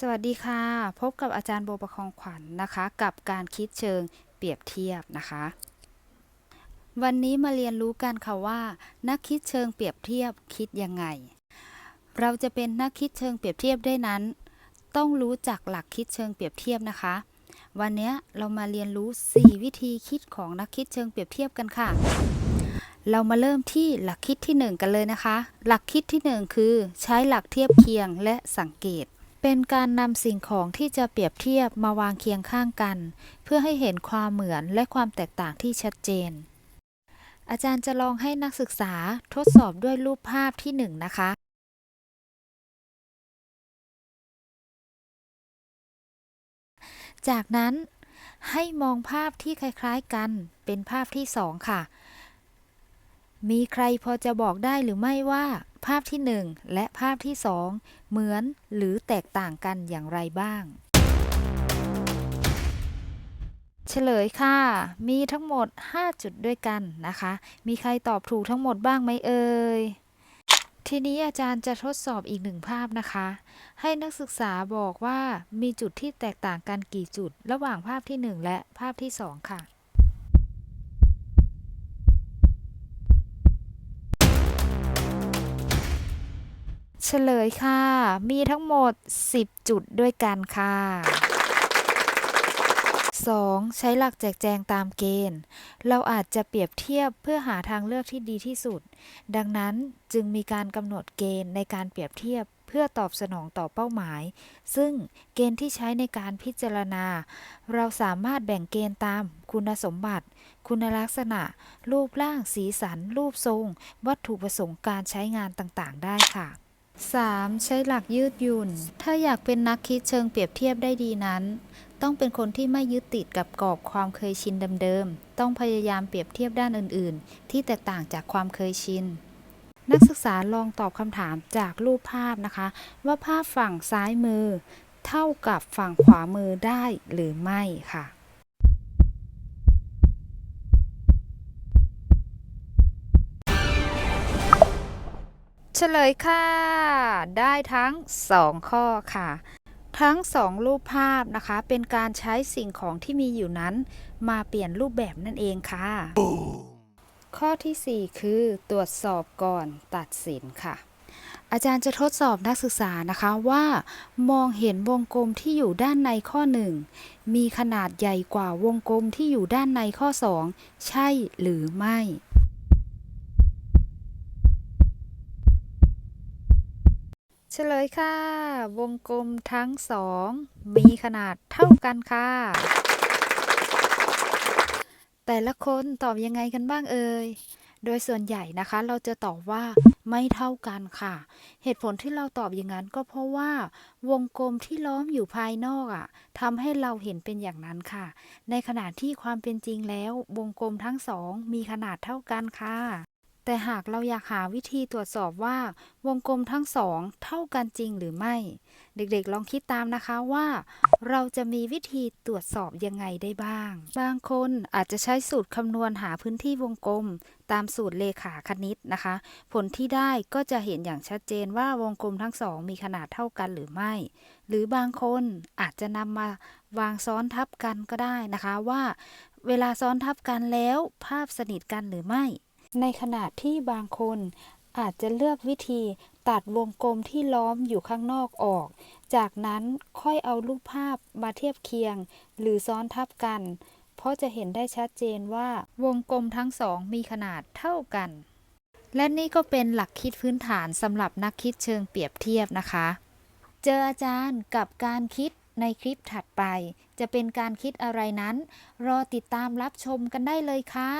สวัสดีค่ะ พบกับอาจารย์โบประคองขวัญนนะคะ กับการคิดเชิงเปรียบเทียบนะคะ วันนี้มาเรียนรู้กันค่ะว่า นักคิดเชิงเปรียบเทียบคิดยังไง เราจะเป็นนักคิดเชิงเปรียบเทียบได้นั้น ต้องรู้จักหลักคิดเชิงเปรียบเทียบนะคะ วันนี้เรามาเรียนรู้ 4 วิธีคิดของนักคิดเชิงเปรียบเทียบกันค่ะ เรามาเริ่มที่หลักคิดที่ 1 กันเลยนะคะ หลักคิดที่ 1 คือ ใช้หลักเทียบเคียงและสังเกต เป็นการนำสิ่งของที่จะเปรียบเทียบมาวางเคียงข้างกัน เพื่อให้เห็นความเหมือนและความแตกต่างที่ชัดเจน อาจารย์จะลองให้นักศึกษาทดสอบด้วยรูปภาพที่ 1 นะคะจากนั้นให้มองภาพที่คล้ายๆกันเป็นภาพที่2ค่ะ มีใครพอจะบอกได้หรือไม่ว่า ภาพที่ 1 และภาพที่ 2 เหมือนหรือแตกต่างกันอย่างไรบ้าง เฉลยค่ะ มีทั้งหมด 5 จุดด้วยกันนะคะ มีใครตอบถูกทั้งหมดบ้างไหมเอ่ยทีนี้อาจารย์จะทดสอบอีกหนึ่งภาพนะคะ ให้นักศึกษาบอกว่ามีจุดที่แตกต่างกันกี่จุด ระหว่างภาพที่ 1 และภาพที่ 2 ค่ะ เฉลยค่ะ มีทั้งหมด 10 จุดด้วยกันค่ะ 2. ใช้หลักแจกแจงตามเกณฑ์ เราอาจจะเปรียบเทียบเพื่อหาทางเลือกที่ดีที่สุด ดังนั้นจึงมีการกำหนดเกณฑ์ในการเปรียบเทียบเพื่อตอบสนองต่อเป้าหมาย ซึ่งเกณฑ์ที่ใช้ในการพิจารณา เราสามารถแบ่งเกณฑ์ตามคุณสมบัติ คุณลักษณะ รูปร่าง สีสัน รูปทรง วัตถุประสงค์การใช้งานต่างๆ ได้ค่ะ 3. ใช้หลักยืดหยุ่น ถ้าอยากเป็นนักคิดเชิงเปรียบเทียบได้ดีนั้น ต้องเป็นคนที่ไม่ยึดติดกับกรอบความเคยชินเดิมๆ ต้องพยายามเปรียบเทียบด้านอื่นๆ ที่แตกต่างจากความเคยชิน นักศึกษาลองตอบคำถามจากรูปภาพนะคะ ว่าภาพฝั่งซ้ายมือ เท่ากับฝั่งขวามือได้หรือไม่ค่ะ เฉลยค่ะ ได้ทั้ง 2 ข้อค่ะ ทั้ง 2 รูปภาพนะคะ เป็นการใช้สิ่งของที่มีอยู่นั้น มาเปลี่ยนรูปแบบนั่นเองค่ะ ข้อทีสี่ 4 คือ ตรวจสอบก่อนตัดสินค่ะ อาจารย์จะทดสอบนักศึกษานะคะว่า มองเห็นวงกลมที่อยู่ด้านในข้อ 1 มีขนาดใหญ่กว่าวงกลมที่อยู่ด้านในข้อ 2 ใช่หรือไม่ เฉลยค่ะ วงกลมทั้งสองมีขนาดเท่ากันค่ะ แต่ละคนตอบยังไงกันบ้างเอ่ย โดยส่วนใหญ่นะคะเราจะตอบว่าไม่เท่ากันค่ะ เหตุผลที่เราตอบอย่างนั้นก็เพราะว่า วงกลมที่ล้อมอยู่ภายนอกอะ่ะทำให้เราเห็นเป็นอย่างนั้นค่ะ ในขณะที่ความเป็นจริงแล้ว วงกลมทั้งสองมีขนาดเท่ากันค่ะ แต่หากเราอยากหาวิธีตรวจสอบว่าวงกลมทั้งสองเท่ากันจริงหรือไม่ เด็กๆลองคิดตามนะคะว่า เราจะมีวิธีตรวจสอบยังไงได้บ้าง บางคนอาจจะใช้สูตรคำนวณหาพื้นที่วงกลม ตามสูตรเลขาคณิตนะคะ ผลที่ได้ก็จะเห็นอย่างชัดเจนว่าวงกลมทั้งสองมีขนาดเท่ากันหรือไม่ หรือบางคนอาจจะนำมาวางซ้อนทับกันก็ได้นะคะว่า เวลาซ้อนทับกันแล้ว ภาพสนิทกันหรือไม่ ในขณะที่บางคนอาจจะเลือกวิธีตัดวงกลมที่ล้อมอยู่ข้างนอกออก จากนั้นค่อยเอารูปภาพมาเทียบเคียง หรือซ้อนทับกัน เพราะจะเห็นได้ชัดเจนว่าวงกลมทั้งสองมีขนาดเท่ากัน และนี่ก็เป็นหลักคิดพื้นฐานสำหรับนักคิดเชิงเปรียบเทียบนะคะ เจออาจารย์กับการคิดในคลิปถัดไป จะเป็นการคิดอะไรนั้น รอติดตามรับชมกันได้เลยค่ะ